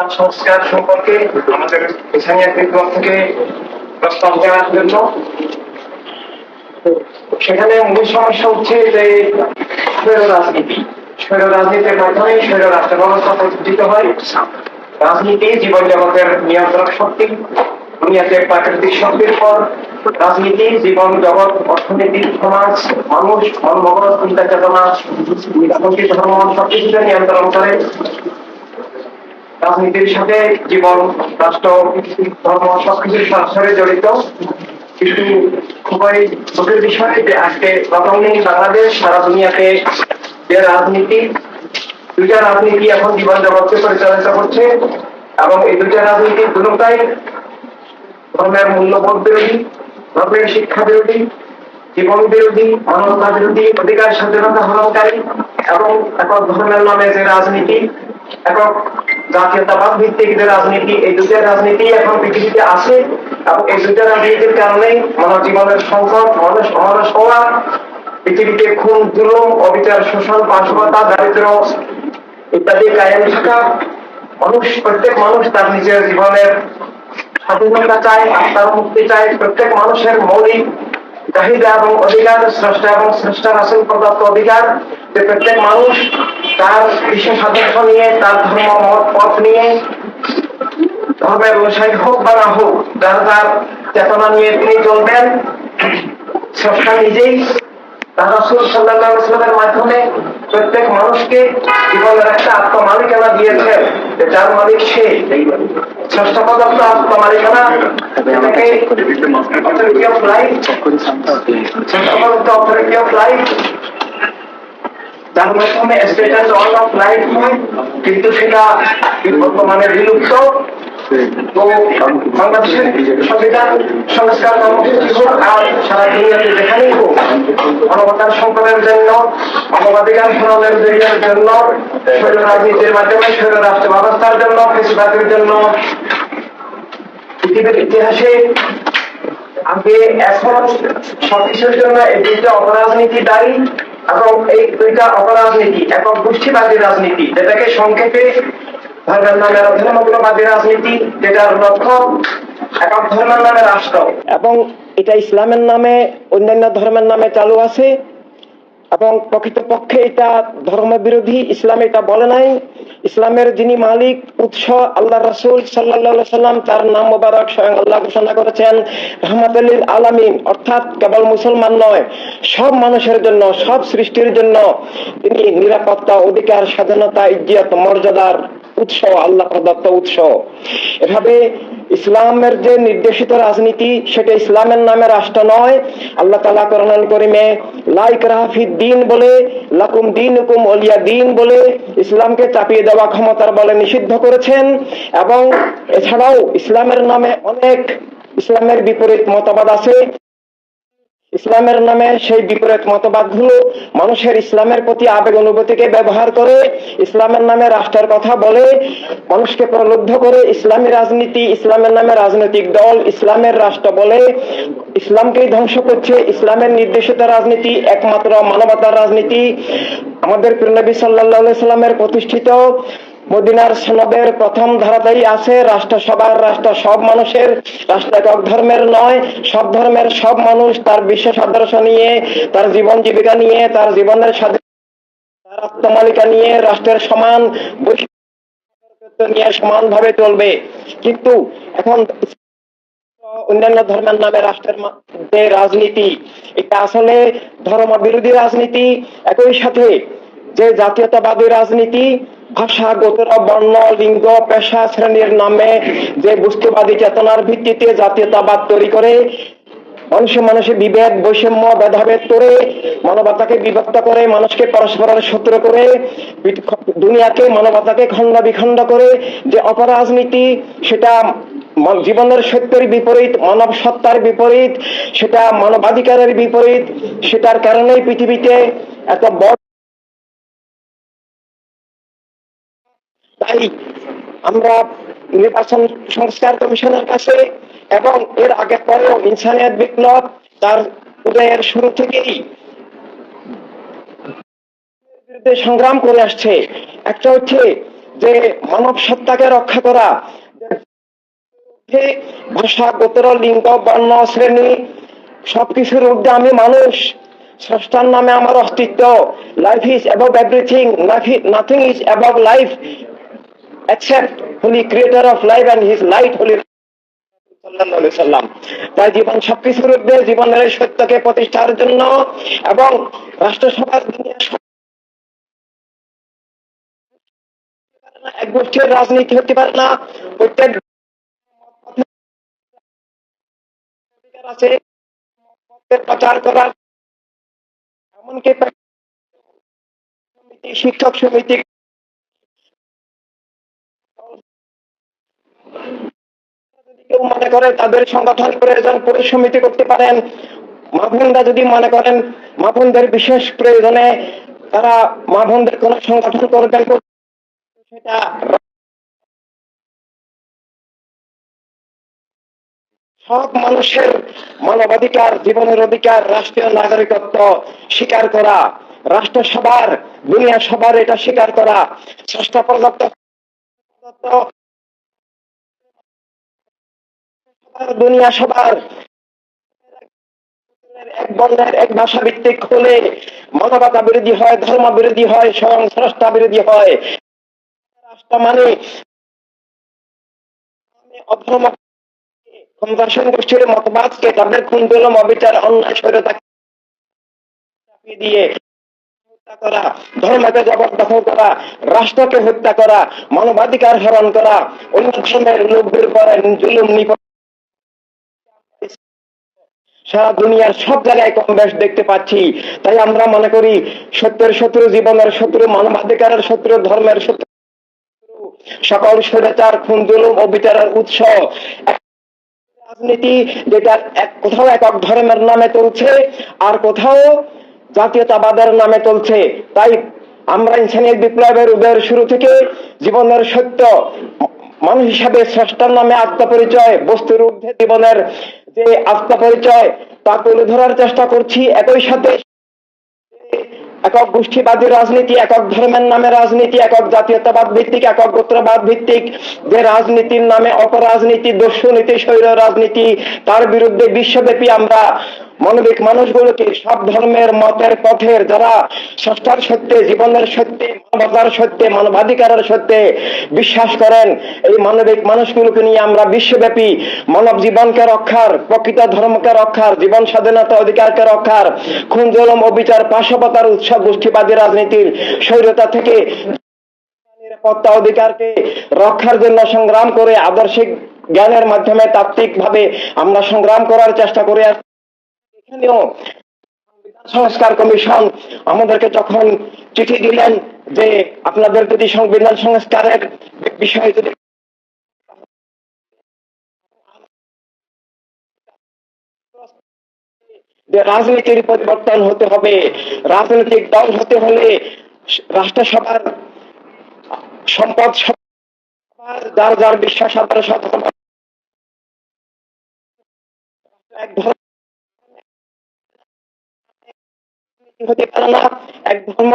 নির্বাচন সংস্কার সম্পর্কে আমাদের স্থানীয় বিপ্লব থেকে প্রস্তাব দেওয়ার জন্য। সেখানে মূল সমস্যা হচ্ছে যে স্বৈর রাজনীতি স্বৈর রাজনীতির মাধ্যমে স্বৈর রাষ্ট্র ব্যবস্থা প্রতিষ্ঠিত হয়। রাজনীতি জীবন জগতের নিয়ন্ত্রক শক্তি, দুনিয়াতে প্রাকৃতিক শক্তির পর রাজনীতি, জীবন, জগৎ, অর্থনীতি, সমাজ, মানুষ মনমগজ চিন্তা চেতনা ধর্ম সবকিছুকে নিয়ন্ত্রণ করে। রাজনীতির সাথে জীবন, রাষ্ট্র, ধর্ম, সবকিছুর সরাসরি জড়িত। কিন্তু খুবই দুঃখের বিষয় যে আজকে বর্তমানে বাংলাদেশ, সারা দুনিয়াতে যে রাজনীতি, দুইটা রাজনীতি এখন জীবন জগৎকে পরিচালিত করছে এবং এই দুইটা রাজনীতি দুটাই ধর্মের মূল্যবোধ বিরোধী, ধর্মের শিক্ষা বিরোধী, জীবন বিরোধী, মানবতা বিরোধী, অধিকার স্বাধীনতা হরণকারী এবং এখন ধর্মের নামে যে রাজনীতি একক জাতীয়তাবাদ ভিত্তিক যে রাজনীতি, এই দুটো রাজনীতি এখন পৃথিবীতে আছে। এবং এই দুটো রাজনীতির মানব জীবনের সংকট, মানুষ অমানুষ হওয়া, পৃথিবীতে খুন অবিচার, শোষণ, পাশবতা, দারিদ্র ইত্যাদি কায়েম থাকা মানুষ, প্রত্যেক মানুষ তার নিজের জীবনের স্বাধীনতা চায়, আত্মার মুক্তি চায়। প্রত্যেক মানুষের মৌলিক চাহিদা এবং অধিকার, স্রষ্টা এবং স্রষ্টার আসল প্রদত্ত অধিকার যে প্রত্যেক মানুষ তার বিশেষ আদর্শ নিয়ে, তার ধর্ম মত পথ নিয়ে, ধর্মের অনুসারী হোক বা না হোক, যার তার চেতনা নিয়ে তিনি চলবেন স্রষ্টা নিজেই। তার রসুল সাল্লাহ ইসলামের মাধ্যমে প্রত্যেক মানুষকে জীবনের একটা আত্মমালিকানা দিয়েছেন যার মালিক সে। ষষ্ঠ পদার্থ আত্মমালিকানা অথরিটি অফ লাইফ ষষ্ঠ পদার্থ অথরিটি অফ লাইফ যার মাধ্যমে স্টেটাস অল অফ লাইফ কিন্তু সেটা বর্তমানে বিলুপ্ত। তো বাংলাদেশের সংবিধান, সংস্কার আর সারা দুনিয়াতে মানবতার সংকটের জন্য, মানবাধিকার জন্য রাজনীতির মাধ্যমে রাষ্ট্র ব্যবস্থার জন্য কৃষিবাদের জন্য। পৃথিবীর ইতিহাসে আগে এখন সবকিছুর জন্য এই দুইটা অপরাজনীতি দায়ী। এবং এই দুইটা অপরাজনীতি একক গোষ্ঠীবাদী রাজনীতি, যেটাকে সংক্ষেপে ধর্মের নামে ধর্মগুলোবাদী রাজনীতি, যেটার লক্ষ্য একক ধর্মের নামে রাষ্ট্র। এবং এটা ইসলামের নামে, অন্যান্য ধর্মের নামে চালু আছে। এবং প্রকৃতপক্ষে এটা ধর্ম বিরোধী ইসলাম এটা বলে নাই। ইসলামের যিনি মালিক, উৎস আল্লাহ রসুল সাল্লাম তার নাম মোবারক স্বয়ং আল্লাহ ঘোষণা করেছেন, রহমাতুল্লিল আলামিন। অর্থাৎ কেবল মুসলমান নয়, সব মানুষের জন্য, সব সৃষ্টির জন্য তিনি নিরাপত্তা, অধিকার, স্বাধীনতা, ইজ্জত, মর্যাদার উৎস, আল্লাহ প্রদত্ত উৎস। এভাবে ইসলামের যে নির্দেশিত রাজনীতি, সেটা ইসলামের নামে রাষ্ট্র নয়। আল্লাহ তালা করণান করিমে লাইক রাহাফিদ দিন বলে, লাকুম দিন হুকুম অলিয়া দিন বলে ইসলামকে চাপিয়ে দেওয়া ক্ষমতার বলে নিষিদ্ধ করেছেন। এবং এছাড়াও ইসলামের নামে অনেক ইসলামের বিপরীত মতবাদ আছে। ইসলামের নামে সেই বিপরীত মতবাদগুলো মানুষের ইসলামের প্রতি আবেগ অনুভূতিকে ব্যবহার করে, ইসলামের নামে রাষ্ট্রের কথা বলে, মানুষকে প্রলুব্ধ করে ইসলামী রাজনীতি, ইসলামের নামে রাজনৈতিক দল, ইসলামের রাষ্ট্র বলে। ইসলামকেই ধ্বংস করছে ইসলামের নির্দেশিত রাজনীতি, একমাত্র মানবতার রাজনীতি। আমাদের প্রিয়নবী সাল্লাহ সাল্লামের প্রতিষ্ঠিত মদিনার সনদের প্রথম ধারাতেই আছে রাষ্ট্র সবার রাষ্ট্র সব মানুষের রাষ্ট্র একক ধর্মের নয়, সব ধর্মের সব মানুষ তার বিশেষ আদর্শ নিয়ে, তার জীবন জীবিকা নিয়ে, তার জীবনের তার আত্মমালিকা নিয়ে রাষ্ট্রের সমান নিয়ে সমানভাবে চলবে। কিন্তু এখন অন্যান্য ধর্মের নামে রাষ্ট্রের যে রাজনীতি, এটা আসলে ধর্ম বিরোধী রাজনীতি। একই সাথে যে জাতীয়তাবাদী রাজনীতি ভাষা বর্ণ, লিঙ্গ, পেশা, শ্রেণির নামে যে বস্তুবাদী চেতনার ভিত্তিতে জাতীয়তাবাদ তৈরি করে, মানুষে মানুষে বিভেদ, বৈষম্য, ভেদাভেদ করে, মানবতাকে বিভক্ত করে, মানুষকে পরস্পরের শত্রু করে, দুনিয়াকে মানবতাকে খণ্ড বিখণ্ড করে, যে অপরাজনীতি, সেটা জীবনের সত্যের বিপরীত, মানব সত্তার বিপরীত, সেটা মানবাধিকারের বিপরীত, সেটার কারণেই পৃথিবীতে এত বড় তাই আমরা নির্বাচন সংস্কার কমিশনের কাছে এবং এর আগে পরেও ইনসানিয়াত বিপ্লব তার উদয়ের শুরু থেকেই বিরুদ্ধে সংগ্রাম করে আসছে। একটা হচ্ছে যে মানব সত্তাকে রক্ষা করা ভাষা, গোত্র, লিঙ্গ, বর্ণ, শ্রেণি সবকিছুর ঊর্ধ্বে আমি মানুষ। স্রষ্টার নামে আমার অস্তিত্ব। Life is above everything nothing is above life except holy creator of life and his light, holy তাই জীবন সবকিছুর জীবনের সত্যকে প্রতিষ্ঠার জন্য এবং রাষ্ট্রসভার এক গোষ্ঠীর রাজনীতি হতে পারে না, প্রত্যেক আছে প্রচার করার এমনকি শিক্ষক সমিতি কেউ মনে করে তাদের সংগঠন, প্রয়োজন করতে পারেন। যদি মনে করেন বিশেষ প্রয়োজনে তারা কোন সংগঠন করবেন সেটা সব মানুষের মানবাধিকার, জীবনের অধিকার, রাষ্ট্রীয় নাগরিকত্ব স্বীকার করা রাষ্ট্রসভার দুনিয়া সবার এটা স্বীকার করা ষষ্ঠ প্রদত্ত দুনিয়া সবার। এক বর্ণের এক ভাষা ভিত্তিক হলে মানবতা বিরোধী হয়, ধর্ম বিরোধী হয়, স্বয়ং স্রষ্টা বিরোধী হয়। রাষ্ট্র মানে অধর্ম গোষ্ঠীর মতবাদকে তাদের অবিচার অন্যায় স্বৈরতা দিয়ে করা, ধর্মকে জবরদখল করা, রাষ্ট্রকে হত্যা করা, মানবাধিকার হরণ করা অন্য ধর্মের লোকদের উপরে জুলুম নিপ সারা দুনিয়ার সব জায়গায় কম বেশ দেখতে পাচ্ছি। তাই আমরা মনে করি সত্যের শত্রু, জীবনের শত্রু, মানবাধিকারের শত্রু, ধর্মের শত্রু, সকল স্বৈরাচার, খুন, জুলুম ও বিচারের উৎস। রাজনীতি যেটা এক কোথাও একক ধর্মের নামে চলছে আর কোথাও জাতীয়তাবাদের নামে চলছে। তাই আমরা ইনসানিয়ত বিপ্লবের উদয়ের শুরু থেকে জীবনের সত্য, মানুষ হিসাবে স্রষ্টার নামে আত্মপরিচয়, বস্তুর ঊর্ধ্বে জীবনের যে আত্মপরিচয় তা তুলে ধরার চেষ্টা করছি। একই সাথে একক গোষ্ঠীবাদী রাজনীতি, একক ধর্মের নামে রাজনীতি, একক জাতীয়তাবাদ ভিত্তিক, একক গোত্রবাদ ভিত্তিক যে রাজনীতির নামে অপরাজনীতি, দস্যুনীতি শৈল রাজনীতি তার বিরুদ্ধে বিশ্বব্যাপী আমরা মানবিক মানুষগুলোকে সব ধর্মের মতের পথের যারা স্রষ্টার সত্যে, জীবনের সত্যে, মানবতার সত্যে, মানবাধিকারের সত্যে বিশ্বাস করেন এই মানবিক মানুষগুলোকে নিয়ে আমরা বিশ্বব্যাপী মানব জীবনকে রক্ষার, প্রকৃত ধর্মকে রক্ষার, জীবন স্বাধীনতা অধিকারকে রক্ষার, খুন, জলম, অবিচার, পাশবতার উৎসব, গোষ্ঠীবাদী রাজনীতির স্বৈরতা থেকে নিরাপত্তা অধিকারকে রক্ষার জন্য সংগ্রাম করে আদর্শিক জ্ঞানের মাধ্যমে তাত্ত্বিক ভাবে আমরা সংগ্রাম করার চেষ্টা করে। সংস্কার কমিশন আমাদেরকে যখন চিঠি দিলেন যে আপনাদের যদি সংবিধান সংস্কারের বিষয়ে যদি রাজনীতির পরিবর্তন হতে হবে, রাজনৈতিক দল হতে হলে রাষ্ট্রসভার সম্পদ যার যার বিশ্বাস ধর্ম, এক হতে পারে না। এক ধর্ম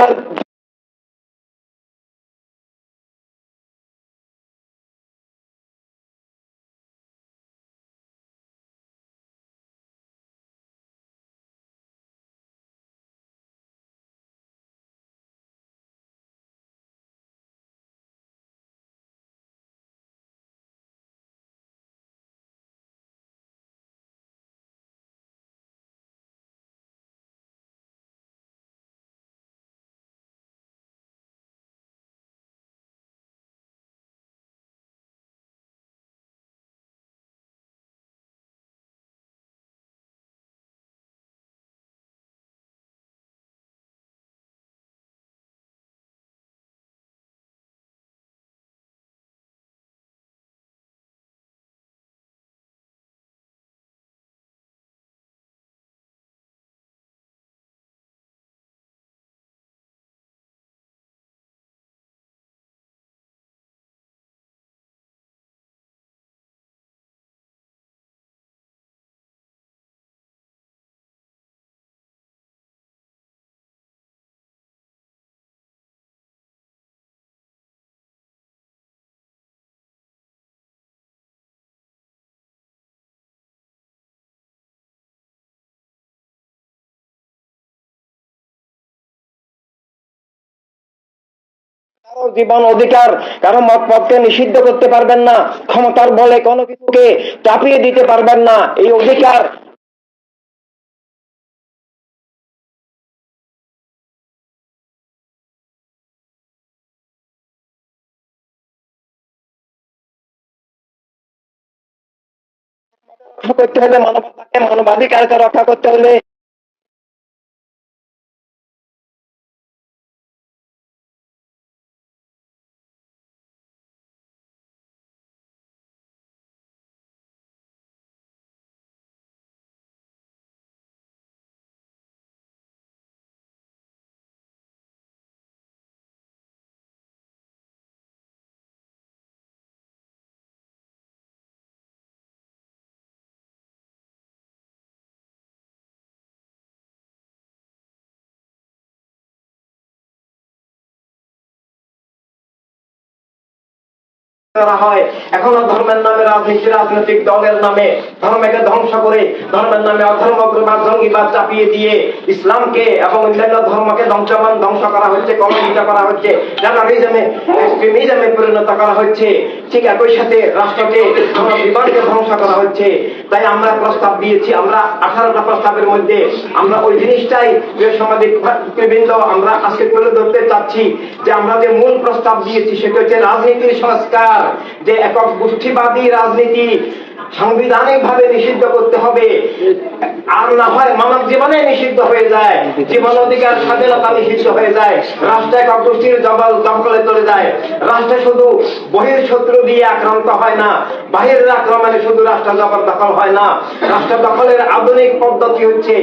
কারও জীবন অধিকার কারও মত পথকে নিষিদ্ধ করতে পারবেন না, ক্ষমতার বলে কোনো কিছুকে চাপিয়ে দিতে পারবেন না, এই অধিকার রক্ষা করতে হলে মানবতাকে মানবাধিকারকে রক্ষা করতে হলে করা হয়। এখনও ধর্মের নামে রাজনীতি, রাজনৈতিক দলের নামে ধর্মকে ধ্বংস করে ধর্মের নামে জঙ্গিবাদ চাপিয়ে দিয়ে ইসলামকে এবং অন্যান্য ধর্মকে ধ্বংসমান ধ্বংস করা হচ্ছে, কলঙ্কিত করা হচ্ছে এক্সট্রিমিজমে পরিণত করা হচ্ছে। ঠিক একই সাথে রাষ্ট্রকে বিমানকে ধ্বংস করা হচ্ছে। তাই আমরা প্রস্তাব দিয়েছি, আমরা আঠারোটা প্রস্তাবের মধ্যে আমরা ওই জিনিসটাই সামাজিক বৃন্দ আমরা আজকে তুলে ধরতে চাচ্ছি যে আমরা যে মূল প্রস্তাব দিয়েছি, সেটা হচ্ছে রাজনীতির সংস্কার। যে একক গোষ্ঠীবাদী রাজনীতি সাংবিধানিক ভাবে নিষিদ্ধ করতে হবে, আর না হয় মানব জীবনে নিষিদ্ধ হয়ে যায়, জীবন অধিকার, স্বাধীনতা নিষিদ্ধ হয়ে যায়, রাষ্ট্র একক গোষ্ঠীর জবল দখলে চলে যায়। রাষ্ট্র শুধু বহির শত্রু দিয়ে আক্রান্ত হয় না, বাহিরের আক্রমণে শুধু রাষ্ট্র জবর দখল হয় না। রাষ্ট্র দখলের আধুনিক পদ্ধতি হচ্ছে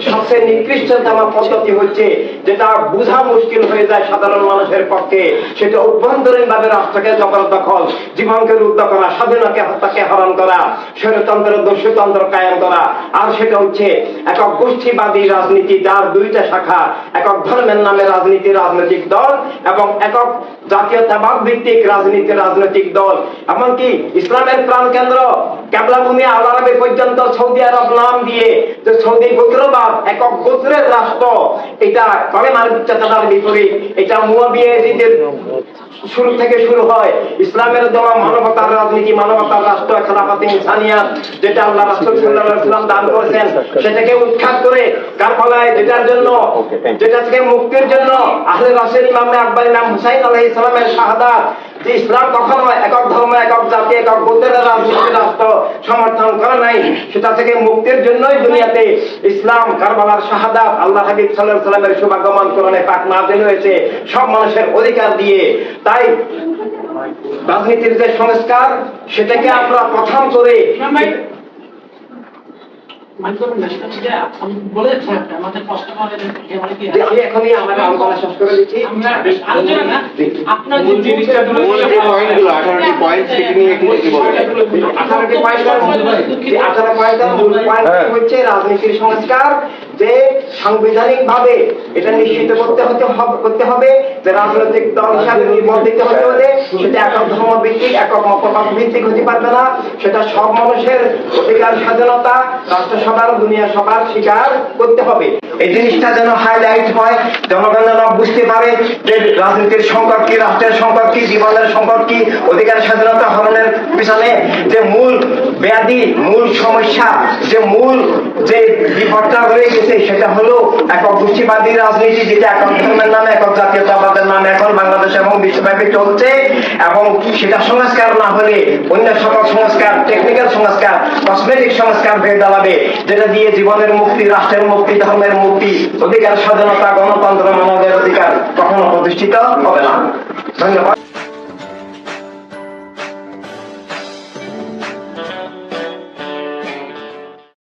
সবচেয়ে নিকৃষ্টতম পদ্ধতি হচ্ছে যেটা বোঝা মুশকিল হয়ে যায় সাধারণ মানুষের পক্ষে, সেটা অভ্যন্তরীণ ভাবে রাষ্ট্রকে জবরদখল জীবনকে রুদ্ধ করা, স্বাধীনকে হত্যাকে হরণ করা স্বৈরতন্ত্রের দস্যুতন্ত্র কায়েম করা। আর সেটা হচ্ছে একক গোষ্ঠীবাদী রাজনীতি, যার দুইটা শাখা, একক ধর্মের নামে রাজনীতি, রাজনৈতিক দল এবং একক জাতীয়তাবাদ ভিত্তিক রাজনীতি, রাজনৈতিক দল। এমনকি ইসলামের প্রাণ কেন্দ্র কেবলাভূমি আল আরবে পর্যন্ত সৌদি আরব নাম দিয়ে যে সৌদি গোত্রবাদ একক গোত্রের রাষ্ট্র, এটা কলেমার চেতনার বিপরীত? এটা মুয়াবিয়াজিদের শুরু থেকে শুরু হয়। ইসলামের দেওয়া মানবতার রাজনীতি, মানবতার রাষ্ট্র খেলাফাতে ইনসানিয়াত যেটা আল্লাহ রাসূল সাল্লাল্লাহু আলাইহি দান করেছেন সেটাকে উৎখাত করে কারবালায় যেটার জন্য, যেটা থেকে মুক্তির জন্য আহলে রাসূল ইমাম আকবর ইমাম হুসাইন আলাইহিস সালামের শাহাদাত, যে ইসলাম কখনো একক ধর্ম, একক জাতি, একক গোত্রের রাজনীতি রাষ্ট্র সমর্থন করে নাই, সেটা থেকে মুক্তির জন্যই দুনিয়াতে ইসলাম, কারবালার শাহাদাত, আল্লাহ হাবিব আলাইহি সাল্লামের শুভাগমন করণে পাক নাজিল হয়েছে, সব মানুষের অধিকার দিয়ে। তাই রাজনীতির যে সংস্কার, সেটাকে আমরা প্রথম করে রাজনীতির সংস্কার যে সাংবিধানিক ভাবে এটা নিশ্চিত করতে হতে হবে করতে হবে যে রাজনৈতিক দল হিসাবে নিবন্ধিত হতে হলে সেটা একক একক ভিত্তিক হতে পারবে না। সেটা সব মানুষের অধিকার স্বাধীনতা রাষ্ট্রসভার দুনিয়া সভার স্বীকার করতে হবে। এই জিনিসটা যেন হাইলাইট হয় জনগণ যেন বুঝতে পারে যে রাজনীতির সংকট কি রাষ্ট্রের সংকট কি জীবনের সংকট কি অধিকার স্বাধীনতা হরণের পিছনে যে মূল ব্যাধি মূল সমস্যা যে মূল যে বিপদটা রয়ে গেছে সেটা হলো একক গোষ্ঠীবাদী রাজনীতি যেটা একক ধর্মের নামে একক জাতীয়তাবাদের নামে এখন বাংলাদেশ এবং বিশ্বব্যাপী চলছে এবং সেটা সংস্কার না হলে অন্য সকল সংস্কার টেকনিক্যাল সংস্কার কসমেটিক সংস্কার হয়ে দাঁড়াবে। যেটা দিয়ে জীবনের মুক্তি, রাষ্ট্রের মুক্তি, ধর্মের মুক্তি, অধিকার, স্বাধীনতা, গণতন্ত্র, মানবের অধিকার কখনো প্রতিষ্ঠিত হবে না। ধন্যবাদ।